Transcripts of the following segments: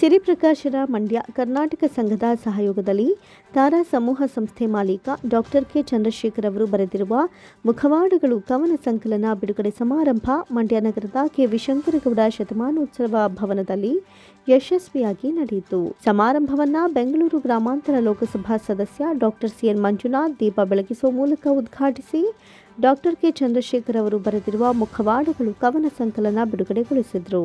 ಸಿರಿಪ್ರಕಾಶರ ಮಂಡ್ಯ ಕರ್ನಾಟಕ ಸಂಘದ ಸಹಯೋಗದಲ್ಲಿ ತಾರಾ ಸಮೂಹ ಸಂಸ್ಥೆ ಮಾಲೀಕ ಡಾಕ್ಟರ್ ಕೆ ಚಂದ್ರಶೇಖರ್ ಅವರು ಬರೆದಿರುವ ಮುಖವಾಡಗಳು ಕವನ ಸಂಕಲನ ಬಿಡುಗಡೆ ಸಮಾರಂಭ ಮಂಡ್ಯ ನಗರದ ಕೆ ವಿಶಂಕರಗೌಡ ಶತಮಾನೋತ್ಸವ ಭವನದಲ್ಲಿ ಯಶಸ್ವಿಯಾಗಿ ನಡೆಯಿತು. ಸಮಾರಂಭವನ್ನ ಬೆಂಗಳೂರು ಗ್ರಾಮಾಂತರ ಲೋಕಸಭಾ ಸದಸ್ಯ ಡಾಕ್ಟರ್ ಸಿಎನ್ ಮಂಜುನಾಥ್ ದೀಪ ಬೆಳಗಿಸುವ ಮೂಲಕ ಉದ್ಘಾಟಿಸಿ ಡಾಕ್ಟರ್ ಕೆ ಚಂದ್ರಶೇಖರ್ ಅವರು ಬರೆದಿರುವ ಮುಖವಾಡಗಳು ಕವನ ಸಂಕಲನ ಬಿಡುಗಡೆಗೊಳಿಸಿದರು.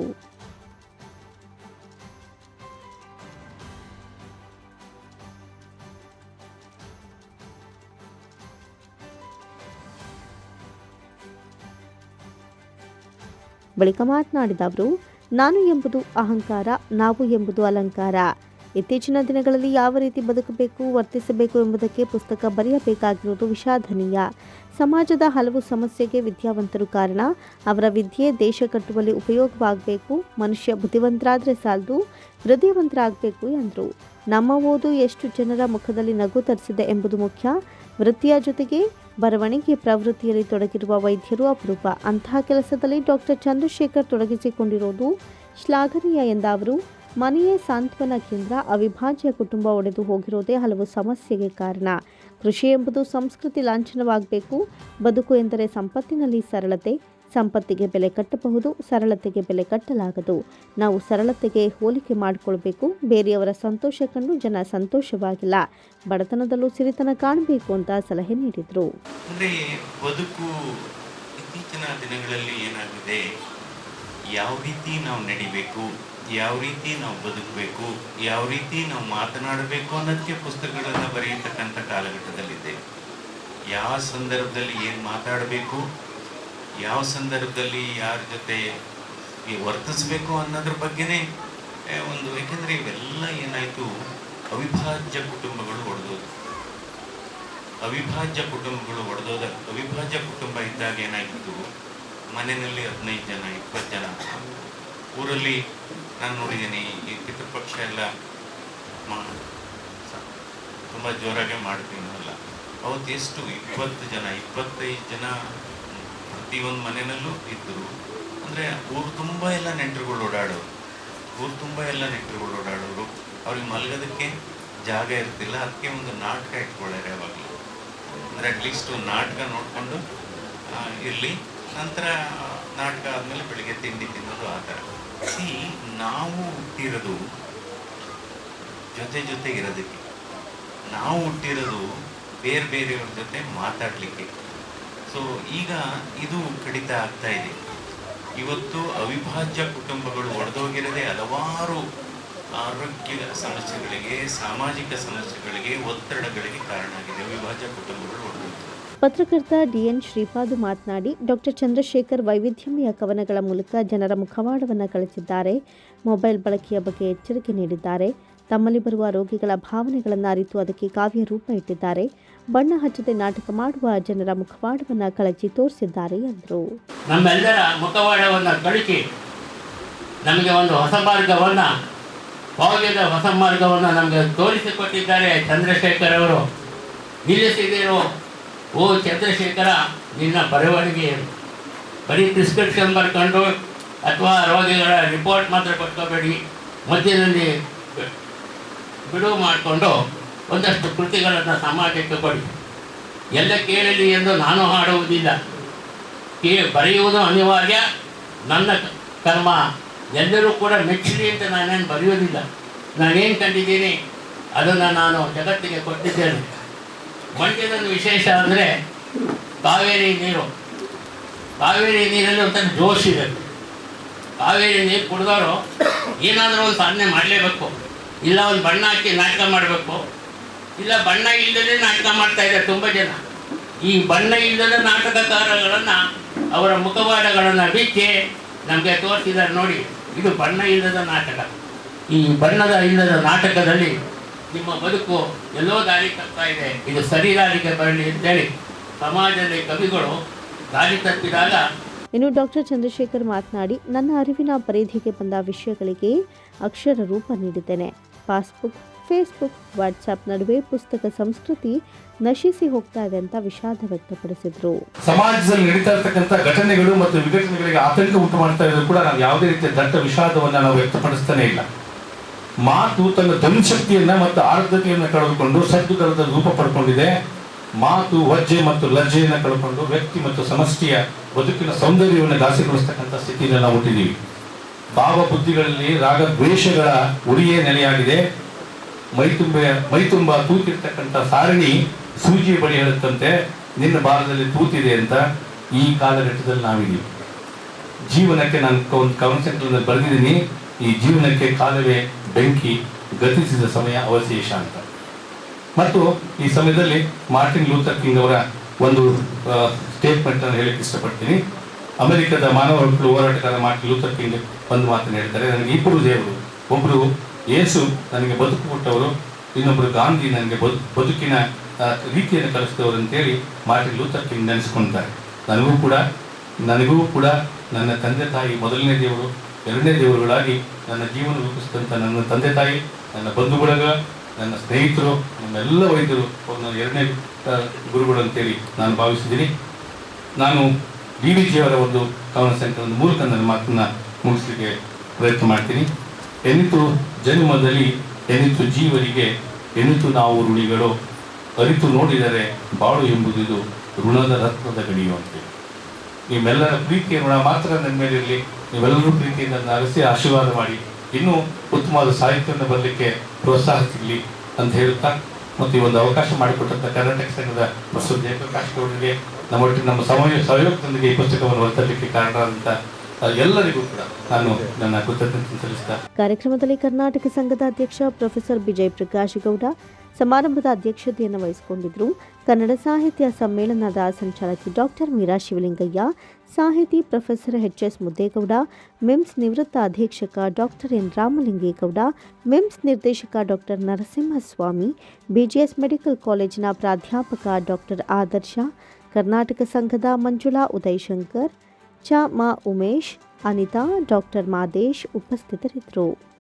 ಬಳಿಕ ಮಾತನಾಡಿದ ಅವರು, ನಾನು ಎಂಬುದು ಅಹಂಕಾರ, ನಾವು ಎಂಬುದು ಅಲಂಕಾರ. ಇತ್ತೀಚಿನ ದಿನಗಳಲ್ಲಿ ಯಾವ ರೀತಿ ಬದುಕಬೇಕು, ವರ್ತಿಸಬೇಕು ಎಂಬುದಕ್ಕೆ ಪುಸ್ತಕ ಬರೆಯಬೇಕಾಗಿರುವುದು ವಿಷಾದನೀಯ. ಸಮಾಜದ ಹಲವು ಸಮಸ್ಯೆಗೆ ವಿದ್ಯಾವಂತರು ಕಾರಣ, ಅವರ ವಿದ್ಯೆ ದೇಶ ಕಟ್ಟುವಲ್ಲಿ ಉಪಯೋಗವಾಗಬೇಕು, ಮನುಷ್ಯ ಬುದ್ಧಿವಂತರಾದರೆ ಸಾಲದು, ಹೃದಯವಂತರಾಗಬೇಕು ಎಂದರು. ನಮ್ಮ ಓದು ಎಷ್ಟು ಜನರ ಮುಖದಲ್ಲಿ ನಗು ತರಿಸಿದೆ ಎಂಬುದು ಮುಖ್ಯ. ವೃತ್ತಿಯ ಜೊತೆಗೆ ಬರವಣಿಗೆ ಪ್ರವೃತ್ತಿಯಲ್ಲಿ ತೊಡಗಿರುವ ವೈದ್ಯರು ಅಪರೂಪ. ಅಂತಹ ಕೆಲಸದಲ್ಲಿ ಡಾಕ್ಟರ್ ಚಂದ್ರಶೇಖರ್ ತೊಡಗಿಸಿಕೊಂಡಿರೋದು ಶ್ಲಾಘನೀಯ ಎಂದ ಅವರು, ಮನೆಯೇ ಸಾಂತ್ವನ ಕೇಂದ್ರ, ಅವಿಭಾಜ್ಯ ಕುಟುಂಬ ಒಡೆದು ಹೋಗಿರೋದೇ ಹಲವು ಸಮಸ್ಯೆಗೆ ಕಾರಣ. ಕೃಷಿ ಎಂಬುದು ಸಂಸ್ಕೃತಿ ಲಾಂಛನವಾಗಬೇಕು, ಬದುಕು ಎಂದರೆ ಸಂಪತ್ತಿನಲ್ಲಿ ಸರಳತೆ ಸಂಪತ್ತಿಗೆ ಬೆಲೆ ಕಟ್ಟಬಹುದು, ಸರಳತೆಗೆ ಬೆಲೆ ಕಟ್ಟಲಾಗದು. ನಾವು ಸರಳತೆಗೆ ಹೋಲಿಕೆ ಮಾಡಿಕೊಳ್ಬೇಕು. ಬೇರೆಯವರ ಸಂತೋಷ ಕಂಡು ಜನ ಸಂತೋಷವಾಗಿಲ್ಲ. ಬಡತನದಲ್ಲೂ ಸಿರಿತನ ಕಾಣಬೇಕು ಅಂತ ಸಲಹೆ ನೀಡಿದರು. ಬದುಕು ಇತ್ತೀಚಿನ ದಿನಗಳಲ್ಲಿ ಏನಾಗಿದೆ? ಯಾವ ರೀತಿ ನಾವು ನಡಿಬೇಕು? ಯಾವ ರೀತಿ ನಾವು ಬದುಕಬೇಕು? ಯಾವ ರೀತಿ ನಾವು ಮಾತನಾಡಬೇಕು ಅನ್ನೋದಕ್ಕೆ ಪುಸ್ತಕಗಳನ್ನು ಬರೆಯತಕ್ಕಂಥ ಕಾಲಘಟ್ಟದಲ್ಲಿದೆ. ಯಾವ ಸಂದರ್ಭದಲ್ಲಿ ಏನು ಮಾತಾಡಬೇಕು? ಯಾವ ಸಂದರ್ಭದಲ್ಲಿ ಯಾರ ಜೊತೆ ವರ್ತಿಸ್ಬೇಕು ಅನ್ನೋದ್ರ ಬಗ್ಗೆನೇ ಒಂದು ಯಾಕೆಂದರೆ ಇವೆಲ್ಲ ಏನಾಯಿತು, ಅವಿಭಾಜ್ಯ ಕುಟುಂಬಗಳು ಒಡೆದೋದು ಅವಿಭಾಜ್ಯ ಕುಟುಂಬಗಳು ಒಡೆದೋದ, ಅವಿಭಾಜ್ಯ ಕುಟುಂಬ ಇದ್ದಾಗ ಏನಾಗಿತ್ತು ಮನೆಯಲ್ಲಿ ಹದಿನೈದು ಜನ, ಇಪ್ಪತ್ತು ಜನ ಊರಲ್ಲಿ ನಾನು ನೋಡಿದ್ದೀನಿ, ಈ ಪಿತೃಪಕ್ಷ ಎಲ್ಲ ತುಂಬ ಜೋರಾಗೆ ಮಾಡ್ತೀನಿ ಅಲ್ಲ ಅವತ್ತು ಎಷ್ಟು? ಇಪ್ಪತ್ತು ಜನ, ಇಪ್ಪತ್ತೈದು ಜನ ಪ್ರತಿಯೊಂದು ಮನೆಯಲ್ಲೂ ಇದ್ದರು. ಅಂದರೆ ಊರು ತುಂಬ ಎಲ್ಲ ನೆಂಟರುಗಳು ಓಡಾಡೋರು. ಊರು ತುಂಬ ಎಲ್ಲ ನೆಂಟರುಗಳು ಓಡಾಡೋರು. ಅವ್ರಿಗೆ ಮಲಗೋದಕ್ಕೆ ಜಾಗ ಇರ್ತಿಲ್ಲ. ಅದಕ್ಕೆ ಒಂದು ನಾಟಕ ಇಟ್ಕೊಳ್ಳಾರೆ ಯಾವಾಗಲೂ ಅಂದರೆ ಅಟ್ಲೀಸ್ಟ್ ಒಂದು ನಾಟಕ ನೋಡಿಕೊಂಡು ಇರಲಿ. ನಂತರ ನಾಟಕ ಆದಮೇಲೆ ಬೆಳಿಗ್ಗೆ ತಿಂಡಿ ತಿನ್ನೋದು ಆ ಥರ. ಸಿ ನಾವು ಹುಟ್ಟಿರೋದು ಜೊತೆ ಜೊತೆ ಇರೋದಕ್ಕೆ ನಾವು ಹುಟ್ಟಿರೋದು ಬೇರೆ ಬೇರೆಯವ್ರ ಜೊತೆ ಮಾತಾಡಲಿಕ್ಕೆ. ಸೊ ಈಗ ಇದು ಕಡಿತ ಆಗ್ತಾ ಇದೆ. ಇವತ್ತು ಅವಿಭಾಜ್ಯ ಕುಟುಂಬಗಳು ಒಡೆದೋಗಿರದೆ ಹಲವಾರು ಆರೋಗ್ಯ ಸಮಸ್ಯೆಗಳಿಗೆ, ಸಾಮಾಜಿಕ ಸಮಸ್ಯೆಗಳಿಗೆ ಒತ್ತಡಗಳಿಗೆ ಕಾರಣ ಆಗಿದೆ. ಅವಿಭಾಜ್ಯ ಕುಟುಂಬಗಳು ಪತ್ರಕರ್ತ ಡಿಎನ್ ಶ್ರೀಪಾದ್ ಮಾತನಾಡಿ, ಡಾಕ್ಟರ್ ಚಂದ್ರಶೇಖರ್ ವೈವಿಧ್ಯಮಯ ಕವನಗಳ ಮೂಲಕ ಜನರ ಮುಖವಾಡವನ್ನು ಕಳಿಸಿದ್ದಾರೆ. ಮೊಬೈಲ್ ಬಳಕೆಯ ಬಗ್ಗೆ ಎಚ್ಚರಿಕೆ ನೀಡಿದ್ದಾರೆ. ತಮ್ಮಲ್ಲಿ ಬರುವ ರೋಗಿಗಳ ಭಾವನೆಗಳನ್ನು ಅರಿತು ಅದಕ್ಕೆ ಕಾವ್ಯ ರೂಪ ಇಟ್ಟಿದ್ದಾರೆ. ಬಣ್ಣ ಹಚ್ಚದೆ ನಾಟಕ ಮಾಡುವ ಜನರ ಮುಖವಾಡವನ್ನು ಕಳಚಿ ತೋರಿಸಿದ್ದಾರೆ ಎಂದರು. ನಮ್ಮೆಲ್ಲರ ಮುಖವಾಡವನ್ನು ಕಳಚಿ ನಮಗೆ ಒಂದು ಹೊಸ ಮಾರ್ಗವನ್ನು ಭಾಗ್ಯದ ಹೊಸ ಮಾರ್ಗವನ್ನು ನಮಗೆ ತೋರಿಸಿಕೊಟ್ಟಿದ್ದಾರೆ ಚಂದ್ರಶೇಖರ್ ಅವರು. ನಿಲ್ಲಿಸಿದಿರೋ ಓ ಚಂದ್ರಶೇಖರ, ನಿನ್ನ ಬರವಣಿಗೆ ಬರೀ ಪ್ರಿಸ್ಕ್ರಿಪ್ಷನ್ ಬರ್ಕೊಂಡು ಅಥವಾ ರೋಗಿಗಳ ರಿಪೋರ್ಟ್ ಮಾತ್ರ ಕೊಟ್ಕೋಬೇಡಿ ಮಧ್ಯದಲ್ಲಿ ಬಿಡುವು ಮಾಡಿಕೊಂಡು ಒಂದಷ್ಟು ಕೃತಿಗಳನ್ನು ಸಮಾಜಕ್ಕೆ ಕೊಡಿ. ಎಲ್ಲ ಕೇಳಲಿ ಎಂದು ನಾನು ಹಾಡುವುದಿಲ್ಲ. ಕೇ ಬರೆಯುವುದು ಅನಿವಾರ್ಯ. ನನ್ನ ಕರ್ಮ ಎಲ್ಲರೂ ಕೂಡ ಮೆಚ್ಚಲಿ ಅಂತ ನಾನೇನು ಬರೆಯೋದಿಲ್ಲ ನಾನೇನು ಕಂಡಿದ್ದೀನಿ? ಅದನ್ನು ನಾನು ಜಗತ್ತಿಗೆ ಕೊಟ್ಟಿದ್ದೇನೆ. ಮಂಡ್ಯದಲ್ಲಿ ವಿಶೇಷ ಅಂದರೆ ಕಾವೇರಿ ನೀರು. ಕಾವೇರಿ ನೀರಲ್ಲಿ ಒಂಥರ ಜೋಶ್ ಇದೆ. ಕಾವೇರಿ ನೀರು ಕುಡಿದವರು ಏನಾದರೂ ಒಂದು ಸಾಧನೆ ಮಾಡಲೇಬೇಕು. ಇಲ್ಲ ಒಂದು ಬಣ್ಣ ಹಾಕಿ ನಾಟಕ ಮಾಡಬೇಕು. ಇಲ್ಲ, ಬಣ್ಣ ಇಲ್ಲದೆ ನಾಟಕ ಮಾಡ್ತಾ ಇದ್ದಾರೆ ತುಂಬ ಜನ. ಈ ಬಣ್ಣ ಇಲ್ಲದ ನಾಟಕಕಾರಗಳನ್ನ, ಅವರ ಮುಖವಾಡಗಳನ್ನ ಬಿಚ್ಚಿ ನಮಗೆ ತೋರಿಸಿದ್ದಾರೆ ನೋಡಿ, ಇದು ಬಣ್ಣ ಇಲ್ಲದ ನಾಟಕ. ಈ ಬಣ್ಣದ ಇಲ್ಲದ ನಾಟಕದಲ್ಲಿ ನಿಮ್ಮ ಬದುಕು ಎಲ್ಲೋ ದಾರಿ ತಪ್ತಾ ಇದೆ. ಇದು ಸರಿ ದಾರಿಗೆ ಬರಲಿ ಅಂತೇಳಿ ಸಮಾಜದಲ್ಲಿ ಕವಿಗಳು ದಾರಿ ತಪ್ಪಿದಾಗ ಇನ್ನು ಡಾಕ್ಟರ್ ಚಂದ್ರಶೇಖರ್ ಮಾತನಾಡಿ, ನನ್ನ ಅರಿವಿನ ಪರಿಧಿಗೆ ಬಂದ ವಿಷಯಗಳಿಗೆ ಅಕ್ಷರ ರೂಪ ನೀಡಿದ್ದೇನೆ. ಪಾಸ್ಬುಕ್ ಫೇಸ್ಬುಕ್, ವಾಟ್ಸ್ಆಪ್ ನಡುವೆ ಪುಸ್ತಕ ಸಂಸ್ಕೃತಿ ನಶಿಸಿ ಹೋಗ್ತಾ ಇದೆ ಅಂತ ವಿಷಾದ ವ್ಯಕ್ತಪಡಿಸಿದ್ರು. ಸಮಾಜದಲ್ಲಿ ನಡೀತಾ ಇರತಕ್ಕಂತ ಘಟನೆಗಳು ಮತ್ತು ವಿಘಟನೆಗಳಿಗೆ ಆತಂಕ ಉಂಟು ಮಾಡ್ತಾ ಇರೋದು ಕೂಡ ನಾವು ಯಾವುದೇ ರೀತಿಯ ದಟ್ಟ ವಿಷಾದವನ್ನು ನಾವು ವ್ಯಕ್ತಪಡಿಸ್ತಾನೆ ಇಲ್ಲ. ಮಾತು ತನ್ನ ಧ್ವನಿಶಕ್ತಿಯನ್ನ ಮತ್ತು ಆರ್ದ್ರತೆಯನ್ನು ಕಳೆದುಕೊಂಡು ಸದ್ದುಗರದ ರೂಪ ಪಡ್ಕೊಂಡಿದೆ. ಮಾತು, ವಜ್ಜೆ ಮತ್ತು ಲಜ್ಜೆಯನ್ನು ಕಳ್ಕೊಂಡು ವ್ಯಕ್ತಿ ಮತ್ತು ಸಮಷ್ಟಿಯ ಬದುಕಿನ ಸೌಂದರ್ಯವನ್ನು ಘಾಸಿಗೊಳಿಸ್ತಕ್ಕಂಥ ಸ್ಥಿತಿಯನ್ನು ನಾವು ಹುಟ್ಟಿದ್ದೀವಿ ಭಾವ ಬುದ್ಧಿಗಳಲ್ಲಿ ರಾಗ ದ್ವೇಷಗಳ ಉರಿಯೇ ನೆಲೆಯಾಗಿದೆ. ಮೈತುಂಬ ಮೈತುಂಬ ತೂತಿರ್ತಕ್ಕಂಥ ಸಾರಣಿ ಸೂಜಿ ಬಳಿ ಹೇಳುತ್ತಂತೆ ನಿನ್ನ ಭಾರದಲ್ಲಿ ತೂತಿದೆ ಅಂತ ಈ ಕಾಲಘಟ್ಟದಲ್ಲಿ ನಾವಿದ್ದೀವಿ. ಜೀವನಕ್ಕೆ ನಾನು ಒಂದು ಕಾನ್ಸೆಪ್ಟ್ ಸೆಂಟರ್ನಲ್ಲಿ ಬರೆದಿದ್ದೀನಿ. ಈ ಜೀವನಕ್ಕೆ ಕಾಲವೇ ಬೆಂಕಿ ಗತಿಸಿದ ಸಮಯ ಅವಶೇಷ ಅಂತ. ಮತ್ತು ಈ ಸಮಯದಲ್ಲಿ ಮಾರ್ಟಿನ್ ಲೂಥರ್ ಕಿಂಗ್ ಅವರ ಒಂದು ಸ್ಟೇಟ್ಮೆಂಟ್ ಅನ್ನು ಹೇಳಕ್ಕೆ ಇಷ್ಟಪಡ್ತೀನಿ. ಅಮೆರಿಕದ ಮಾನವ ಹಕ್ಕುಗಳ ಹೋರಾಟಗಾರ ಮಾರ್ಟಿನ್ ಲೂಥರ್ ಕಿಂಗ್ ಒಂದು ಮಾತನ್ನು ಹೇಳ್ತಾರೆ. ನನಗೆ ಇಬ್ಬರು ದೇವರು ಒಬ್ಬರು ಯೇಸು ನನಗೆ ಬದುಕು ಕೊಟ್ಟವರು ಇನ್ನೊಬ್ಬರು ಗಾಂಧಿ ನನಗೆ ಬದು, ಬದುಕಿನ ರೀತಿಯನ್ನು ಕಲಿಸಿದವರು ಅಂತೇಳಿ ಮಾರ್ಟಿನ್ ಲೂಥರ್ ಕಿಂಗ್ ನನಗೂ ಕೂಡ ನನಗೂ ಕೂಡ ನನ್ನ ತಂದೆ ತಾಯಿ ಮೊದಲನೇ ದೇವರು, ಎರಡನೇ ದೇವರುಗಳಾಗಿ ನನ್ನ ಜೀವನ ರೂಪಿಸಿದಂಥ ನನ್ನ ತಂದೆ ತಾಯಿ, ನನ್ನ ಬಂಧು ನನ್ನ ಸ್ನೇಹಿತರು ನನ್ನೆಲ್ಲ ವೈದ್ಯರು ನನ್ನ ಎರಡನೇ ಗುರುಗಳು ಅಂತೇಳಿ ನಾನು ಭಾವಿಸಿದ್ದೀನಿ. ನಾನು ಡಿ ವಿ ಜಿಯವರ ಒಂದು ಕವನ ಸಂಕಲನದ ಮೂಲಕ ನನ್ನ ಮಾತನ್ನ ಮುಗಿಸಲಿಕ್ಕೆ ಪ್ರಯತ್ನ ಮಾಡ್ತೀನಿ. ಎನಿತು ಜನ್ಮದಲ್ಲಿ ಎನಿತು ಜೀವರಿಗೆ ಎನಿತು ನಾವು ಋಣಿಗಳು ಅರಿತು ನೋಡಿದರೆ ಬಾಳು ಎಂಬುದಿದು ಋಣದ ರತ್ನದ ಗಡಿಯುವಂತೆ ನಿಮ್ಮೆಲ್ಲರ ಪ್ರೀತಿಯ ಋಣ ಮಾತ್ರ ನನ್ನ ಮೇಲಿರಲಿ ನೀವೆಲ್ಲರೂ ಪ್ರೀತಿಯಿಂದ ಅರಸಿ ಆಶೀರ್ವಾದ ಮಾಡಿ. ಇನ್ನೂ ಉತ್ತಮವಾದ ಸಾಹಿತ್ಯವನ್ನು ಬರಲಿಕ್ಕೆ ಪ್ರೋತ್ಸಾಹ ಸಿಗಲಿ ಅಂತ ಹೇಳುತ್ತಾ ಮತ್ತು ಈ ಒಂದು ಅವಕಾಶ ಮಾಡಿಕೊಟ್ಟಂಥ ಕರ್ನಾಟಕ ಸಂಘದ ಪ್ರಸ್ತುತ ಜಯಪ್ರಕಾಶ್ ಗೌಡರಿಗೆ ನಮ್ಮೊಟ್ಟಿಗೆ ನಮ್ಮ ಸಮಯ ಸಹಯೋಗದೊಂದಿಗೆ ಈ ಪುಸ್ತಕವನ್ನು ಹೊರತರಲಿಕ್ಕೆ ಕಾರಣ ಆ, ಎಲ್ಲರಿಗೂ ಕೂಡ ನಾನು ನನ್ನ ಕೃತಜ್ಞತೆ ಕಾರ್ಯಕ್ರಮದಲ್ಲಿ ಕರ್ನಾಟಕ ಸಂಘದ ಅಧ್ಯಕ್ಷ ಪ್ರೊಫೆಸರ್ ವಿಜಯ್ ಪ್ರಕಾಶ್ ಗೌಡ ಸಮಾರಂಭದ ಅಧ್ಯಕ್ಷತೆಯನ್ನು ವಹಿಸಿಕೊಂಡಿದ್ದರು. ಕನ್ನಡ ಸಾಹಿತ್ಯ ಸಮ್ಮೇಳನದ ಸಂಚಾಲಕಿ ಡಾಕ್ಟರ್ ಮೀರಾ ಶಿವಲಿಂಗಯ್ಯ, ಸಾಹಿತಿ professor H S Muddegowda, MIMS ನಿವೃತ್ತ ಅಧೀಕ್ಷಕ ಡಾಕ್ಟರ್ ಎನ್ ರಾಮಲಿಂಗೇಗೌಡ, ಮಿಮ್ಸ್ ನಿರ್ದೇಶಕ ಡಾಕ್ಟರ್ ನರಸಿಂಹಸ್ವಾಮಿ, ಬಿಜಿಎಸ್ ಮೆಡಿಕಲ್ ಕಾಲೇಜಿನ ಪ್ರಾಧ್ಯಾಪಕ ಡಾಕ್ಟರ್ ಆದರ್ಶ, ಕರ್ನಾಟಕ ಸಂಘದ ಮಂಜುಳಾ ಉದಯಶಂಕರ್ ಚ ಮಾ ಉಮೇಶ್ ಅನಿತಾ ಡಾಕ್ಟರ್ ಮಾದೇಶ್ ಉಪಸ್ಥಿತರಿದ್ದರು.